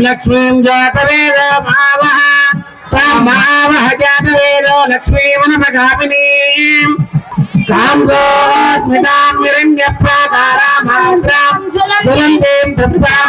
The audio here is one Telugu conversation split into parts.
लक्ष्मी जातवेद भावः जातवेद लक्ष्मीमनपगामिनीम् स्मितां निरन्यप्राकारामात्रां ज्वलन्तीं तप्तां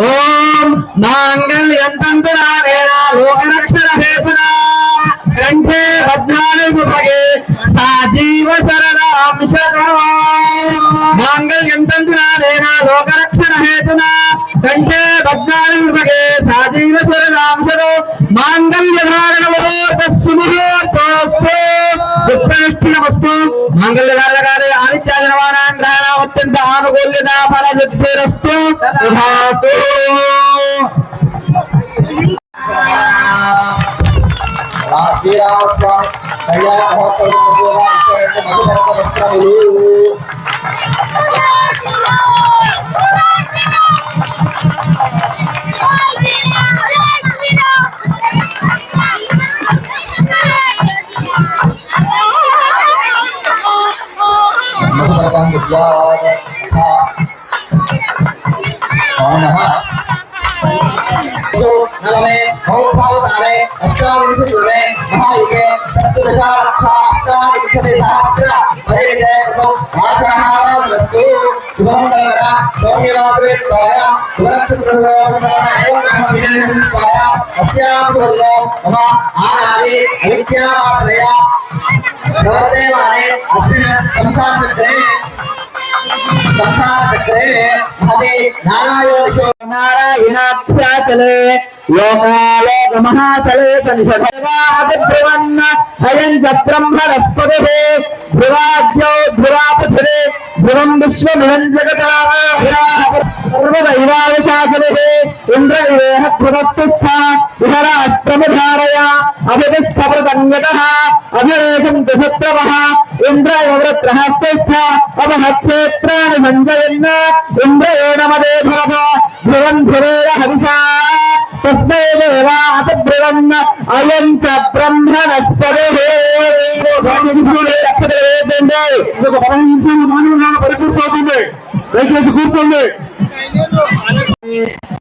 ఓం మాంగళ్యం లోకరక్షణ హేతునా కంఠే భద్రాలు సుభగే సాజీవ శరణాంశ మాంగళ్యం లోకరక్షణ హేతునా కంఠే భద్రాలు సుభగే సాజీవ శరణాం శరో ముహూర్తస్సు ముహూర్తోస్తు సుప్రనిష్ఠినమస్తు మంగళ ఆదిత్యాజనవానాంధ్రాణ అత్యంత ఆనుకూల్యత ఫల సిద్ధిరస్తు శ్రీరామస్వామి కళ్యాణ మహోత్సవం మధుకరక వస్త్రములు भौभावतारे अष्टाविंशतियुगे महायुगे सप्तदशाक्षाष्टाविंशतिसहस्र परिविजयकृतौ वासरहावास्तु शुभं नगर सौम्यरात्रेत्वाय सुभनक्षत्रस्वाय अस्यां मम आनादि अविद्यामात्रया ಗೌರದೇವಾಲಯ ಸಂಸಾರದಕ್ಕೆ ಸಂಸಾರದಕ್ಕೆ ಅದೇ ನಾರಾಯಣ ನಾರಾಯಣಾಖ್ಯಾತಲೆ లోకాలోక మహాచలే కలిష భగవాన్ బ్రహ్మ అయం బ్రహ్మ రస్పదే ధ్రువాద్యౌ ధ్రువాపథిరే ధ్రువం విశ్వమిహం జగతాశాసనే ఇంద్ర ఇవేహ కృతస్థ విహరాష్ట్రమధారయ అభితిష్టమృతంగత దశత్రవ ఇంద్ర అపహక్షేత్రాన్ని సంజయన్న ఇంద్రయోణమదే భరత ధ్రువం ధ్రువేర హరిషా. తస్మై దేవాత ధ్రువన్న అయం చ పరిపూర్తవుతుంది దయచేసి కూర్చోండి.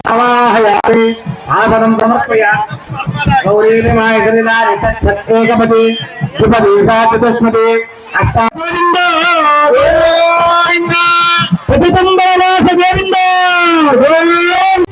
అవాహయామి ఆసనం సమర్పయ. చతుష్మతి అష్టాగోవింద ప్రతిబంధనాశ గోవింద. గోవింద.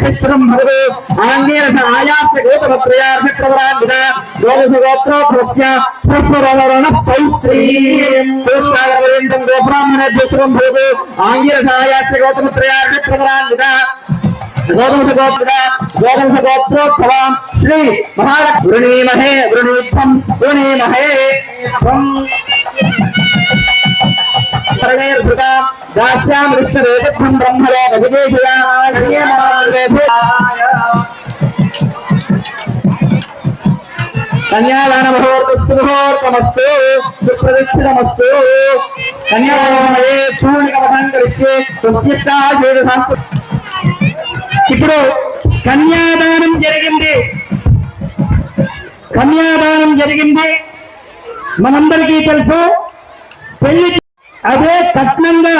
పుష్పం భగవే ఆంగేరస ఆయాస్య గోతమ ప్రియార్థ ప్రవరాధిన గోదస గోత్రో ప్రస్య పుష్పరవరణ పౌత్రీ. పుష్పాగరవేందం గోబ్రాహ్మణ పుష్పం భగవే ఆంగేరస ఆయాస్య గోతమ ప్రియార్థ ప్రవరాధిన వృణీమహే త్వం దాస్యాం విష్ణురేతత్వం బ్రహ్మలో కన్యాదాన ముహూర్తస్సు సుప్రదక్షిణమస్తు కన్యాదానమయే చూర్ణికమఠం కరిష్యే ఇప్పుడు కన్యాదానం జరిగింది. కన్యాదానం జరిగింది. మనందరికీ తెలుసు పెళ్ళి అదే కఠినంగా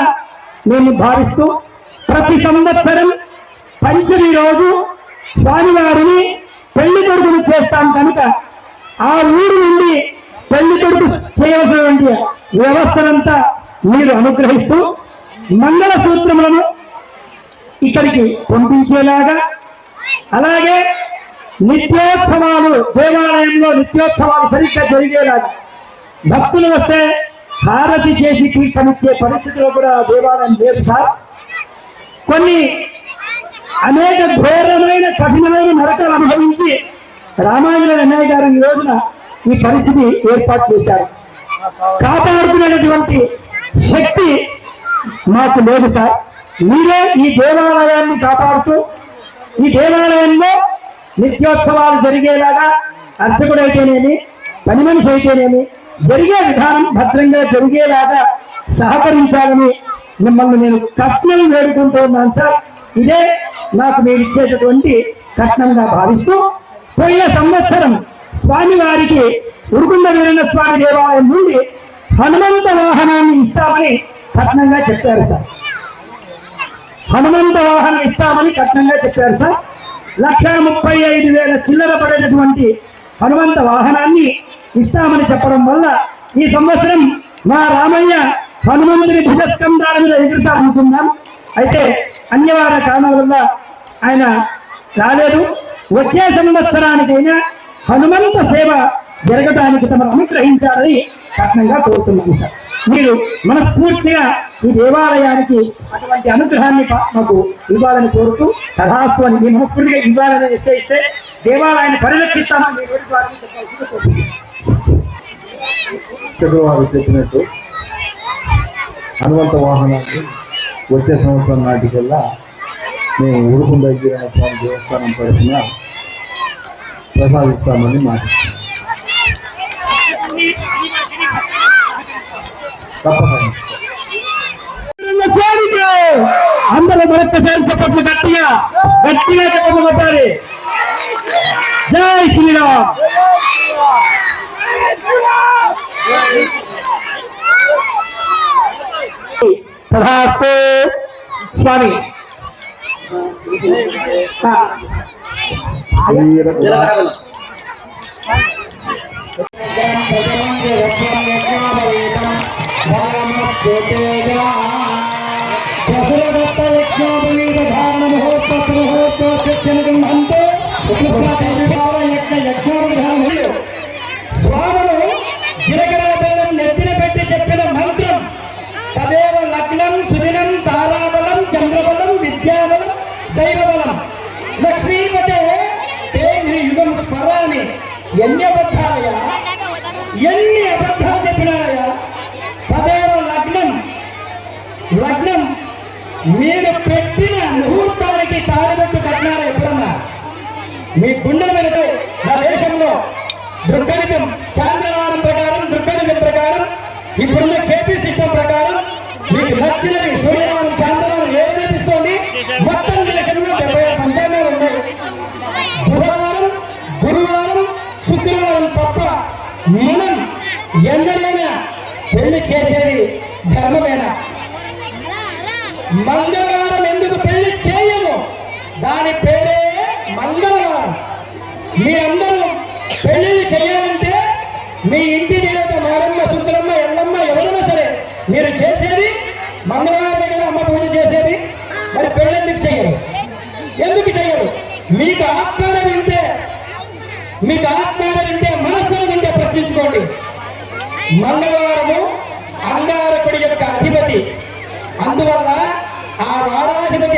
మేము భావిస్తూ ప్రతి సంవత్సరం పంచమి రోజు స్వామివారిని పెళ్ళి కొడుకును చేస్తాం కనుక ఆ ఊరు నుండి పెళ్ళి కొడుకు చేయవలసినటువంటి వ్యవస్థనంతా మీరు అనుగ్రహిస్తూ మంగళ సూత్రములను ఇక్కడికి పంపించేలాగా అలాగే నిత్యోత్సవాలు దేవాలయంలో నిత్యోత్సవాలు సరిగ్గా జరిగేలాగా. భక్తులు వస్తే సారథి చేసి కీర్తనిచ్చే పరిస్థితిలో కూడా దేవాలయం లేదు సార్. కొన్ని అనేక ఘోరమైన కఠినమైన నరకాలు అనుభవించి రామాయణ అన్నయ్య గారు ఈ రోజున ఈ పరిస్థితి ఏర్పాటు చేశారు. కాపాడుతున్నటువంటి శక్తి మాకు లేదు సార్. మీరే ఈ దేవాలయాన్ని కాపాడుతూ ఈ దేవాలయంలో నిత్యోత్సవాలు జరిగేలాగా అర్చకుడైతేనేమి పని మనిషి అయితేనేమి జరిగే విధానం భద్రంగా జరిగేలాగా సహకరించాలని మిమ్మల్ని నేను కట్నం వేడుకుంటూ ఉన్నాను సార్. ఇదే నాకు మీరు ఇచ్చేటటువంటి కట్నంగా భావిస్తూ పోయిన సంవత్సరం స్వామివారికి ఉరుకుండ వీరన్న స్వామి దేవాలయం నుండి హనుమంత వాహనాన్ని ఇస్తామని కట్నంగా చెప్పారు సార్. హనుమంత వాహనం ఇస్తామని కట్నంగా చెప్పారు సార్. లక్ష ముప్పై ఐదు వేల చిల్లర పడేటటువంటి హనుమంత వాహనాన్ని ఇస్తామని చెప్పడం వల్ల ఈ సంవత్సరం మా రామయ్య హనుమంతుని భుజస్కంధాల మీద ఎగురుతామనుకున్నాం అయితే అన్యవార కారణాల వల్ల ఆయన రాలేదు. వచ్చే సంవత్సరానికైనా హనుమంత సేవ జరగడానికి తమను అనుగ్రహించాలని కట్నంగా కోరుతున్నాను సార్. మీరు మనస్ఫూర్తిగా ఈ దేవాలయానికి అటువంటి అనుగ్రహాన్ని మాకు ఇవ్వాలని కోరుతూ సదాస్తు అని మీ మనస్ఫూర్తిగా ఇవ్వాలని నిశ్చయిస్తే దేవాలయాన్ని పరిరక్షిస్తామని మీ నోటి ద్వారా చెప్పాల్సిందిగా కోరుతున్నాను. చక్రవారు చెప్పినట్టు హనుమంత వాహనాన్ని వచ్చే సంవత్సరం నాటికల్లా మేము ఉడుకుం దగ్గర స్వామి దేవస్థానం తరఫున ప్రసాదిస్తామని మాట తప్పకుండా స్వామికి అందరూ మరొక్కసారి చెప్పట్లు గట్టిగా గట్టిగా చెప్పట్లు కొట్టాలి జై శ్రీరామ్. తథాస్తు స్వామి. ఆ, స్వాములు జీలకర్ర బెల్లం నెత్తిన పెట్టి చెప్పిన మంత్రం తదేవ లగ్నం సుదినం తారాబలం చంద్రబలం విద్యాబలం దైవబలం లక్ష్మీపతే యుగం స్మరామి ఎన్ని అబద్ధాలయ ఎన్ని అబద్ధాలు చెప్పినారయ్యా తదేవ లగ్నం లగ్నం మీరు పెట్టిన ముహూర్తానికి తాడిబెట్టు కట్టినారా ఎప్పుడన్నా మీ గుండెల మీద నా దేశంలో దృగ్గణితం చాంద్రవారం ప్రకారం దృగ్గణితం ప్రకారం ఇప్పుడున్న కేపీ సిస్టమ్ ప్రకారం మీకు నచ్చినవి సూర్యవారం చాంద్రవారం ఏదైనా తీసుకోండి. మొత్తం దేశంలో డెబ్బై ఆరు పంచాంగాలు ఉన్నాయి. బుధవారం గురువారం శుక్రవారం తప్ప మనం ఎందరైనా పెళ్ళి చేసేది ధర్మమేనా? మంగళవారం ఎందుకు పెళ్ళి చేయము? దాని పేరు మంగళవారం మీరందరూ పెళ్ళిళ్ళు చేయాలంటే మీ ఇంటి దేవత మారమ్మ సుందరమ్మ ఎల్లమ్మ ఎవరైనా సరే మీరు చేసేది మంగళవారం కదా అమ్మ పూజ చేసేది మరి పెళ్ళెందుకు చెయ్యరు ఎందుకు చెయ్యరు మీకు ఆత్మాన వింటే మీకు ఆత్మాన వింటే మనస్సును వింటే ప్రశ్నించుకోండి మంగళవారము అంగారకుడి యొక్క అధిపతి. అందువల్ల ఆ వారాధిపతి